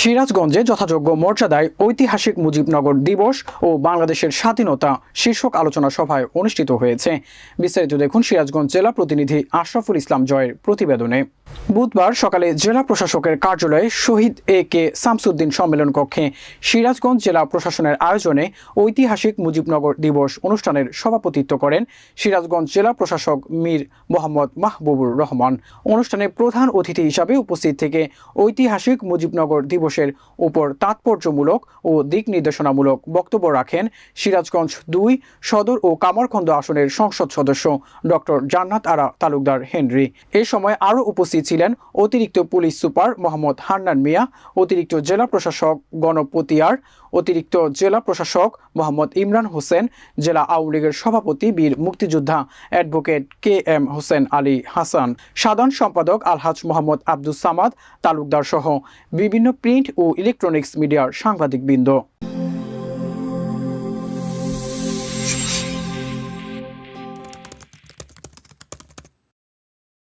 সিরাজগঞ্জে যথাযোগ্য মর্যাদায় ঐতিহাসিক মুজিবনগর দিবস ও বাংলাদেশের স্বাধীনতা শীর্ষক আলোচনা সভায় অনুষ্ঠিত হয়েছে। বিস্তারিত দেখুন সিরাজগঞ্জ জেলা প্রতিনিধি আশরাফুল ইসলাম জয়ের প্রতিবেদনে। বুধবার সকালে জেলা প্রশাসকের কার্যালয়ে শহীদ এ কে শামসুদ্দিন সম্মেলন কক্ষে সিরাজগঞ্জ জেলা প্রশাসনের আয়োজনে ঐতিহাসিক মুজিবনগর দিবস অনুষ্ঠানের সভাপতিত্ব করেন সিরাজগঞ্জ জেলা প্রশাসক মীর মোহাম্মদ মাহবুবুর রহমান। অনুষ্ঠানে প্রধান অতিথি হিসাবে উপস্থিত থেকে ঐতিহাসিক মুজিবনগর দিবসের উপর তাৎপর্যমূলক ও দিক নির্দেশনামূলক বক্তব্য রাখেন সিরাজগঞ্জ দুই সদর ও কামারখন্দ আসনের সংসদ সদস্য ডক্টর জান্নাত আরা তালুকদার হেনরি। এ সময় আরও উপস্থিত ছিলেন অতিরিক্ত পুলিশ সুপার মোহাম্মদ হান্নান মিয়া, অতিরিক্ত জেলা প্রশাসক গণপতিয়ার অতিরিক্ত জেলা প্রশাসক মোহাম্মদ ইমরান হোসেন, জেলা আওয়ামী লীগের সভাপতি বীর মুক্তিযোদ্ধা advocate K M Hossain Ali Hasan, সাধারণ সম্পাদক আলহাজ মোহাম্মদ আব্দুস সামাদ তালুকদার সহ বিভিন্ন প্রিন্ট ও ইলেকট্রনিক্স মিডিয়ার সাংবাদিক সাংবাদিকবৃন্দ।